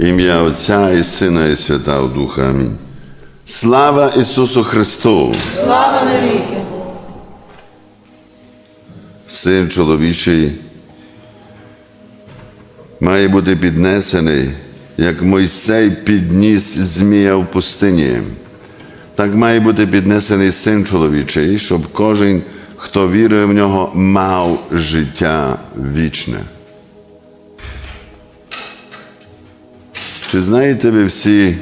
Ім'я Отця і Сина, і Святого Духа. Амінь. Слава Ісусу Христу! Слава навіки! Син чоловічий має бути піднесений, як Мойсей підніс змія в пустині. Так має бути піднесений син чоловічий, щоб кожен, хто вірує в нього, мав життя вічне. Чи знаєте ви всі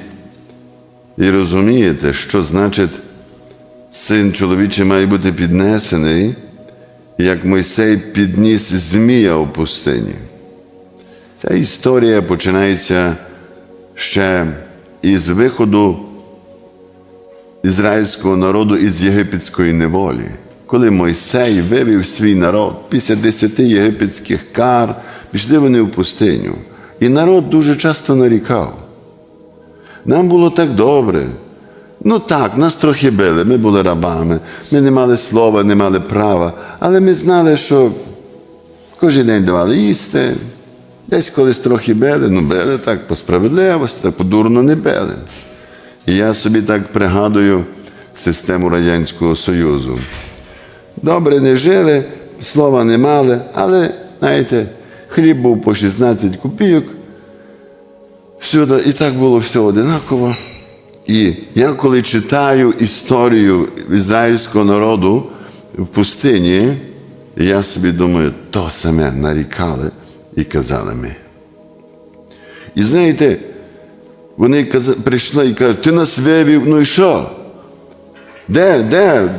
і розумієте, що значить син чоловічий має бути піднесений? як Мойсей підніс Змія у пустині. Ця історія починається ще із виходу ізраїльського народу із єгипетської неволі, коли Мойсей вивів свій народ після десяти єгипетських кар, пішли вони в пустиню. І народ дуже часто нарікав. Нам було так добре. Ну так, нас трохи били, ми були рабами, ми не мали слова, не мали права, але ми знали, що кожен день давали їсти, десь колись трохи били, ну били так по справедливості, так подурно не били. І я собі так пригадую систему Радянського Союзу. Добре не жили, слова не мали, але, знаєте, хліб був по 16 копійок, і так було все одинаково. І я коли читаю історію ізраїльського народу в пустині, я собі думаю, то саме нарікали і казали ми. І знаєте, вони прийшли і кажуть, ти нас вивів, ну і що? Де, де?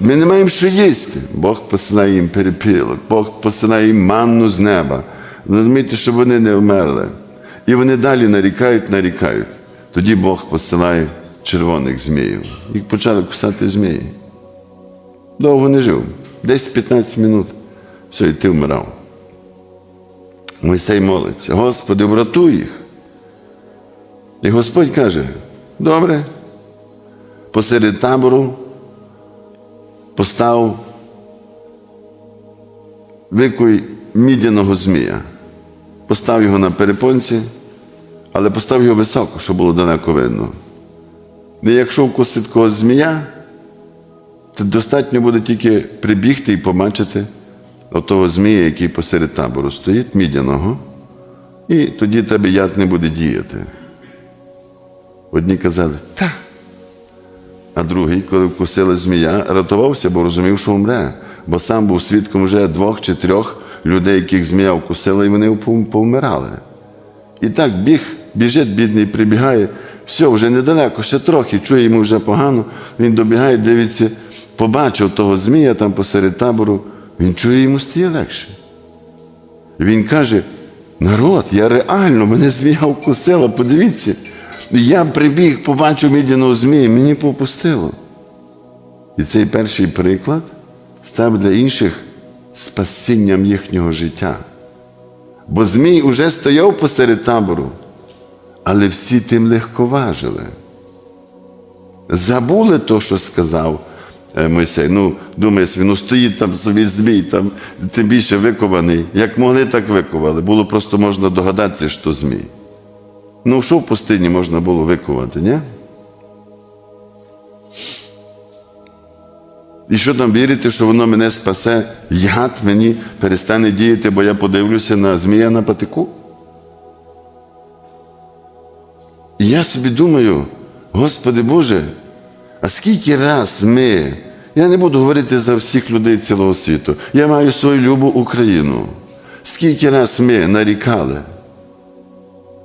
Ми не маємо що їсти. Бог посилає їм перепілок, Бог посилає їм манну з неба. Розумієте, щоб вони не вмерли. І вони далі нарікають, нарікають. Тоді Бог посилає червоних зміїв. Їх почали кусати змії. Довго не жив. Десь 15 минут. Все, і ти вмирав. Мойсей молиться, Господи, врятуй їх. І Господь каже: добре, посеред табору постав викуй мідяного змія, постав його на перепонці, але постав його високо, щоб було далеко видно. І якщо вкусить когось змія, то достатньо буде тільки прибігти і побачити отого змія, який посеред табору стоїть, мідяного, і тоді тебе яд не буде діяти. Одні казали, та. А другий, коли вкусили змія, рятувався, бо розумів, що умре. Бо сам був свідком вже двох чи трьох людей, яких змія вкусила, і вони пов- повмирали. І так біг, біжить, бідний, прибігає, все, вже недалеко, ще трохи, чує йому вже погано. Він добігає, дивиться, побачив того змія там посеред табору, він чує, йому стає легше. Він каже: народ, я реально, мене змія вкусила, подивіться. Я прибіг, побачив мідяного змія, мені попустило. І цей перший приклад став для інших спасінням їхнього життя. Бо Змій уже стояв посеред табору, але всі тим легковажили. Забули то, що сказав е, Мойсей. Ну, думаєш, він ну, стоїть там собі змій, там тим більше викований. Як могли, так виковали. Було просто можна догадатися, що змій. Ну, що в пустині можна було викувати, ні? І що там вірити, що воно мене спасе, яд мені перестане діяти, бо я подивлюся на змія на патику? І я собі думаю, Господи Боже, а скільки раз ми, я не буду говорити за всіх людей цілого світу, я маю свою любу Україну. Скільки раз ми нарікали?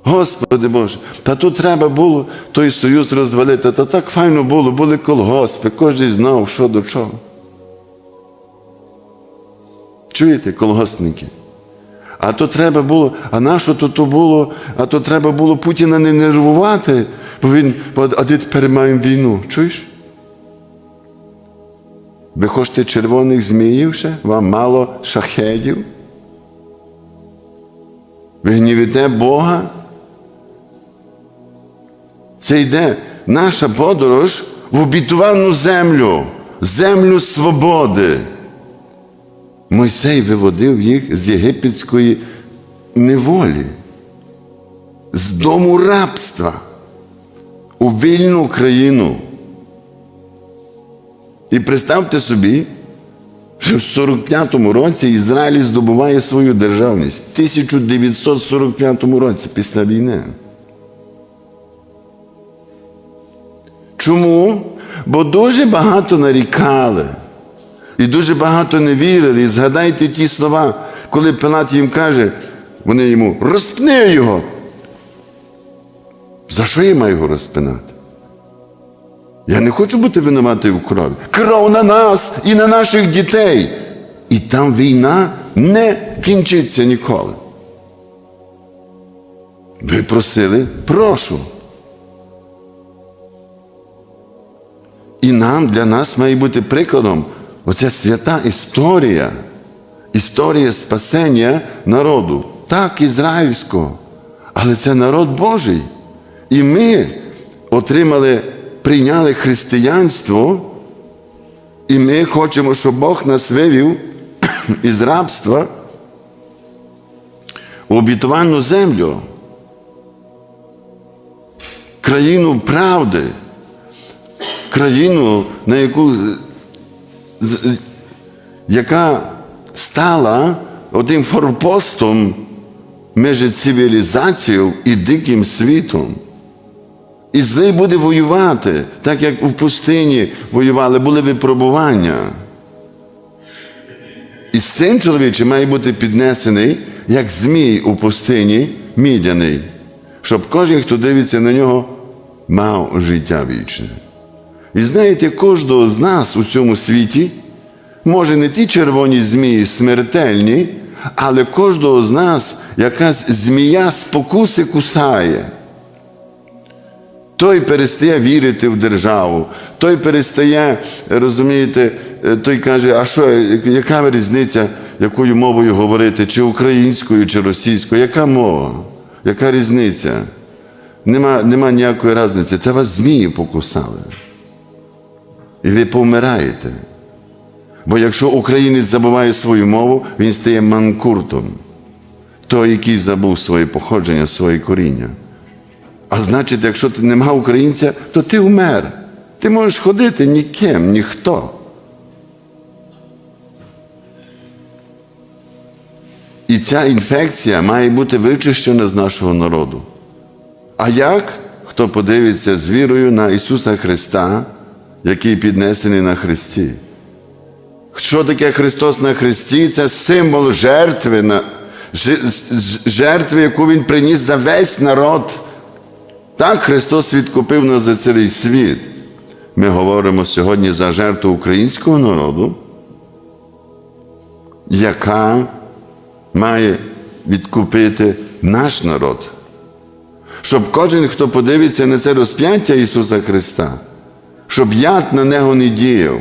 Господи Боже, та тут треба було той союз розвалити, та так файно було, були колгоспи, кожен знав, що до чого. Чуєте, колгоспники? А то треба було, а на що то, то було, а то треба було Путіна не нервувати, бо він, а тепер маємо війну. Чуєш? Ви хочете червоних зміїв ще? Вам мало шахедів? Ви гнівите Бога? Це йде наша подорож в обітувану землю, землю свободи. Мойсей виводив їх з єгипетської неволі. з дому рабства у вільну країну. І представте собі, що в 45-му році Ізраїль здобуває свою державність. В 1945 році після війни. Чому? Бо дуже багато нарікали і дуже багато не вірили. І згадайте ті слова, коли Пилат їм каже, вони йому розпни його. За що я маю його розпинати? Я не хочу бути винуватий у крові. Кров на нас і на наших дітей. І там війна не кінчиться ніколи. Ви просили, прошу. І нам для нас має бути прикладом оця свята історія, історія спасення народу, так, ізраїльського, але це народ Божий. І ми отримали, прийняли християнство, і ми хочемо, щоб Бог нас вивів із рабства у обітовану землю, країну правди країну, на яку, яка стала одним форпостом між цивілізацією і диким світом. І злий буде воювати, так як в пустині воювали, були випробування. І син чоловічий має бути піднесений, як змій у пустині, мідяний, щоб кожен, хто дивиться на нього, мав життя вічне. І знаєте, кожного з нас у цьому світі, може не ті червоні змії смертельні, але кожного з нас якась змія спокуси кусає. Той перестає вірити в державу, той перестає, розумієте, е, той каже, а що, яка різниця, якою мовою говорити, чи українською, чи російською? Яка мова? Яка різниця? Нема, нема ніякої різниці. Це вас змії покусали. І ви помираєте. Бо якщо українець забуває свою мову, він стає манкуртом, той, який забув своє походження, своє коріння. А значить, якщо ти нема українця, то ти вмер. Ти можеш ходити ніким, ніхто. І ця інфекція має бути вичищена з нашого народу. А як? Хто подивиться з вірою на Ісуса Христа, який піднесений на Христі? Що таке Христос на Христі? Це символ жертви, жертви, яку Він приніс за весь народ. Так Христос відкупив нас за цілий світ. Ми говоримо сьогодні за жертву українського народу, яка має відкупити наш народ. Щоб кожен, хто подивиться на це розп'яття Ісуса Христа, щоб яд на нього не діяв.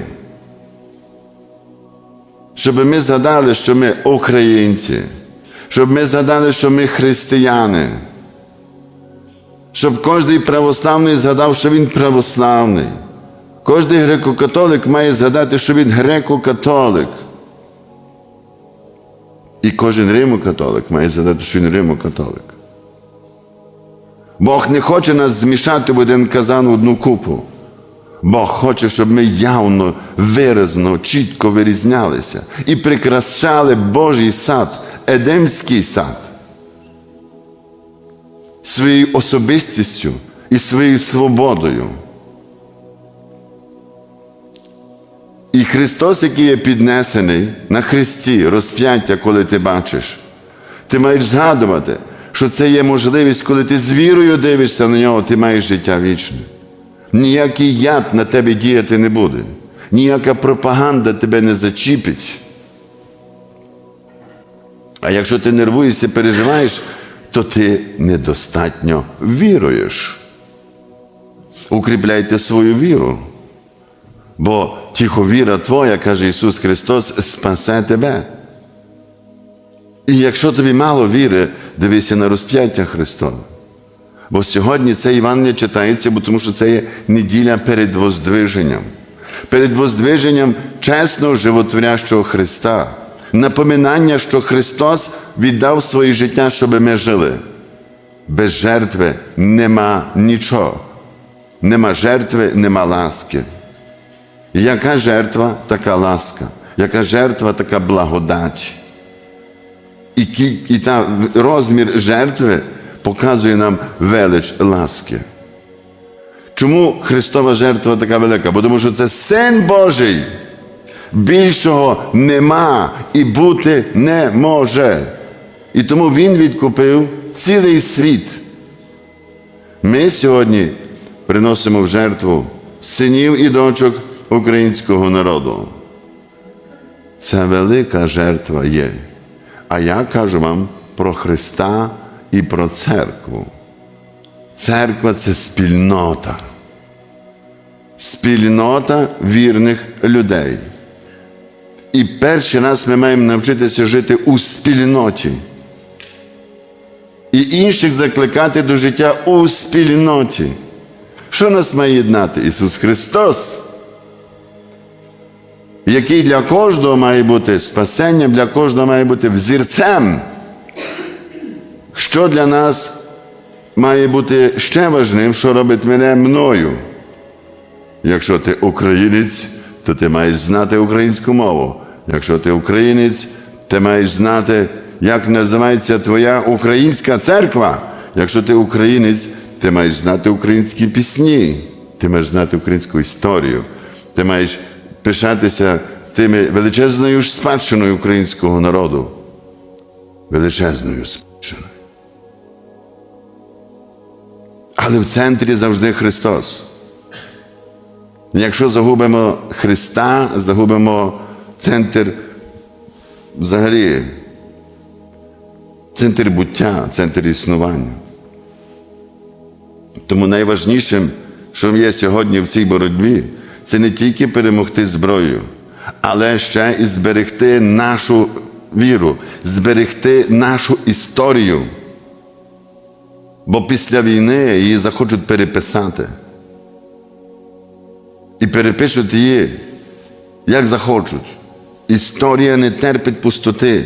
Щоб ми згадали, що ми українці, щоб ми згадали, що ми християни. Щоб кожен православний згадав, що він православний. Кожен греко-католик має згадати, що він греко-католик. І кожен римо-католик має згадати, що він римо-католик. Бог не хоче нас змішати в один казан в одну купу. Бог хоче, щоб ми явно, виразно, чітко вирізнялися і прикрашали Божий сад, Едемський сад своєю особистістю і своєю свободою. І Христос, який є піднесений на Христі, розп'яття, коли ти бачиш, ти маєш згадувати, що це є можливість, коли ти з вірою дивишся на нього, ти маєш життя вічне. Ніякий яд на тебе діяти не буде, ніяка пропаганда тебе не зачіпить. А якщо ти нервуєшся, переживаєш, то ти недостатньо віруєш. Укріпляйте свою віру. Бо тихо віра твоя, каже Ісус Христос, спасе тебе. І якщо тобі мало віри, дивися на розп'яття Христове. Бо сьогодні це Івангеліє читається, бо тому що це є неділя перед воздвиженням. Перед воздвиженням чесного животворящого Христа. Напоминання, що Христос віддав своє життя, щоб ми жили. Без жертви нема нічого. Нема жертви, нема ласки. Яка жертва, така ласка, яка жертва, така благодать. І, і та розмір жертви показує нам велич ласки. Чому Христова жертва така велика? Бо тому що це Син Божий. Більшого нема і бути не може. І тому Він відкупив цілий світ. Ми сьогодні приносимо в жертву синів і дочок українського народу. Це велика жертва є. А я кажу вам про Христа і про церкву. Церква це спільнота. Спільнота вірних людей. І перший раз ми маємо навчитися жити у спільноті. І інших закликати до життя у спільноті. Що нас має єднати? Ісус Христос, який для кожного має бути спасенням, для кожного має бути взірцем. Що для нас має бути ще важним, що робить мене мною. Якщо ти українець, то ти маєш знати українську мову. Якщо ти українець, ти маєш знати, як називається твоя українська церква. Якщо ти українець, ти маєш знати українські пісні, ти маєш знати українську історію, ти маєш пишатися тими величезною спадщиною українського народу. Величезною спадщиною. Але в центрі завжди Христос. Якщо загубимо Христа, загубимо центр взагалі, центр буття, центр існування. Тому найважнішим, що є сьогодні в цій боротьбі, це не тільки перемогти зброю, але ще і зберегти нашу віру, зберегти нашу історію. Бо після війни її захочуть переписати. І перепишуть її, як захочуть. Історія не терпить пустоти.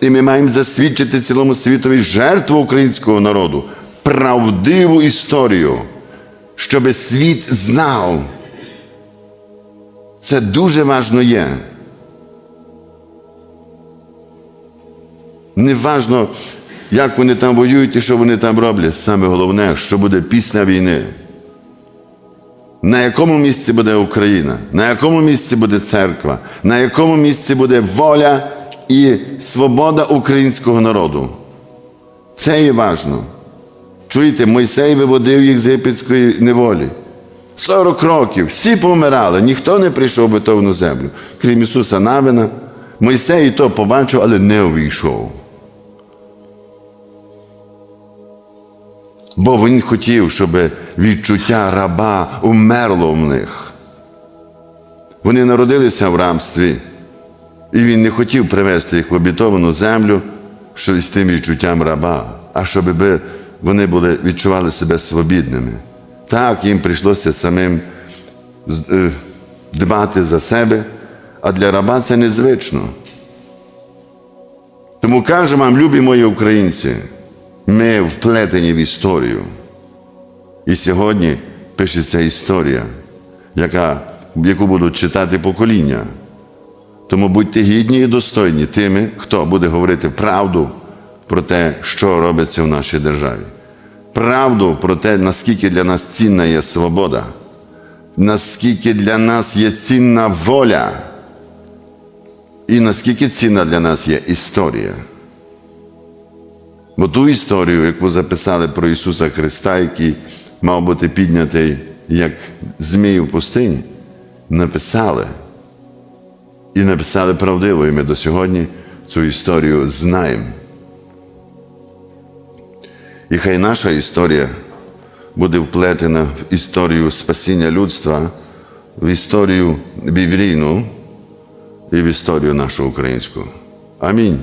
І ми маємо засвідчити цілому світові жертву українського народу, правдиву історію, щоб світ знав. Це дуже важно є. Неважно, як вони там воюють і що вони там роблять. Саме головне, що буде після війни. На якому місці буде Україна, на якому місці буде церква, на якому місці буде воля і свобода українського народу. Це є важно. Чуєте, Мойсей виводив їх з єгипетської неволі. 40 років, всі помирали, ніхто не прийшов в бетовну землю, крім Ісуса Навина. Мойсей і то побачив, але не увійшов. Бо він хотів, щоб відчуття раба умерло в них. Вони народилися в рабстві, і він не хотів привести їх в обітовану землю, з тим відчуттям раба, а щоб вони були, відчували себе свобідними. Так, їм прийшлося самим е, дбати за себе, а для раба це незвично. Тому кажу вам, любі мої українці, ми вплетені в історію. І сьогодні пишеться історія, яка, яку будуть читати покоління. Тому будьте гідні і достойні тими, хто буде говорити правду про те, що робиться в нашій державі. Правду про те, наскільки для нас цінна є свобода, наскільки для нас є цінна воля, і наскільки цінна для нас є історія. Бо ту історію, яку записали про Ісуса Христа, який мав бути піднятий як змій в пустині, написали. І написали правдиво, і ми до сьогодні цю історію знаємо. І хай наша історія буде вплетена в історію спасіння людства, в історію біблійну і в історію нашу українську. Амінь.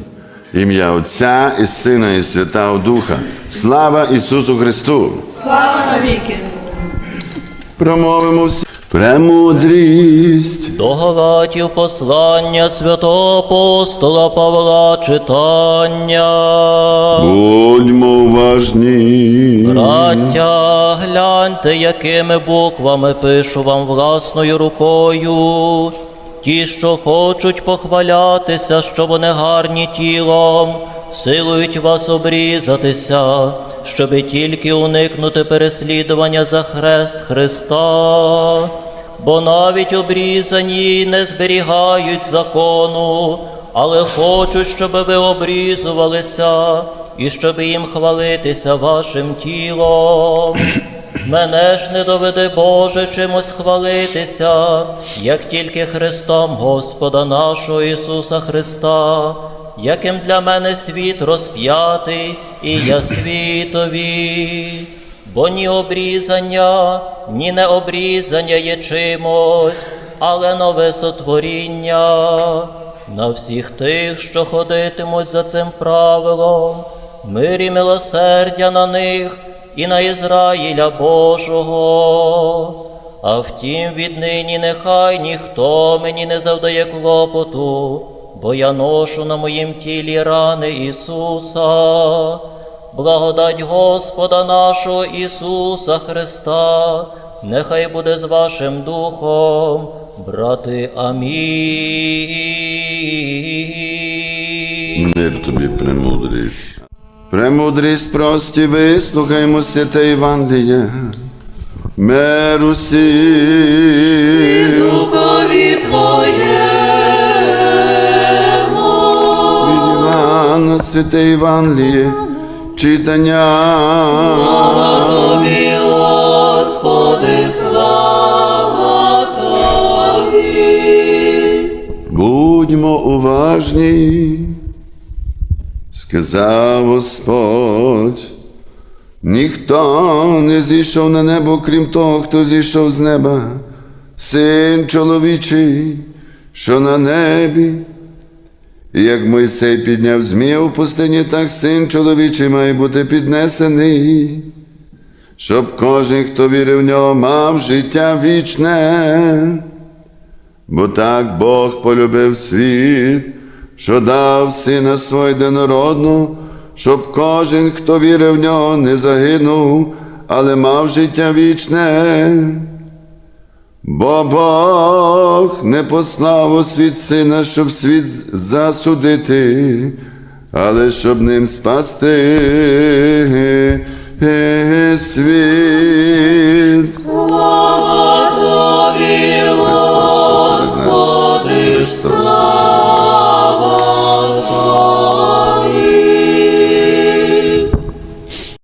Ім'я Отця і Сина, і Святого Духа. Слава Ісусу Христу! Слава навіки! Промовимо всі. Премудрість. До Галатів послання святого апостола Павла читання. Будьмо уважні. Браття, гляньте, якими буквами пишу вам власною рукою. Ті, що хочуть похвалятися, що вони гарні тілом, силують вас обрізатися, щоби тільки уникнути переслідування за хрест Христа. Бо навіть обрізані не зберігають закону, але хочуть, щоб ви обрізувалися, і щоб їм хвалитися вашим тілом. Мене ж не доведе Боже чимось хвалитися, як тільки Христом Господа нашого Ісуса Христа, яким для мене світ розп'ятий, і я світові. Бо ні обрізання, ні необрізання є чимось, але нове сотворіння. На всіх тих, що ходитимуть за цим правилом, мир і милосердя на них і на Ізраїля Божого. А втім, віднині нехай ніхто мені не завдає клопоту, бо я ношу на моїм тілі рани Ісуса. Благодать Господа нашого Ісуса Христа, нехай буде з вашим духом, брати. Амінь. Мир тобі, премудрість. Премудрість прості, вислухаймо святе Євангеліє. Мир усім. Духові Від Івана, святе Євангеліє, читання. Тобі, Господи, слава Тобі. Будьмо уважні, сказав Господь. Ніхто не зійшов на небо, крім того, хто зійшов з неба, син чоловічий, що на небі. І як Мойсей підняв змія в пустині, так син чоловічий має бути піднесений, щоб кожен, хто вірив в нього, мав життя вічне. Бо так Бог полюбив світ, що дав сина свого єдинородну, щоб кожен, хто вірив в нього, не загинув, але мав життя вічне. Бо Бог не послав у світ сина, щоб світ засудити, але щоб ним спасти світ. Слава тобі, Господи, Господи, слава!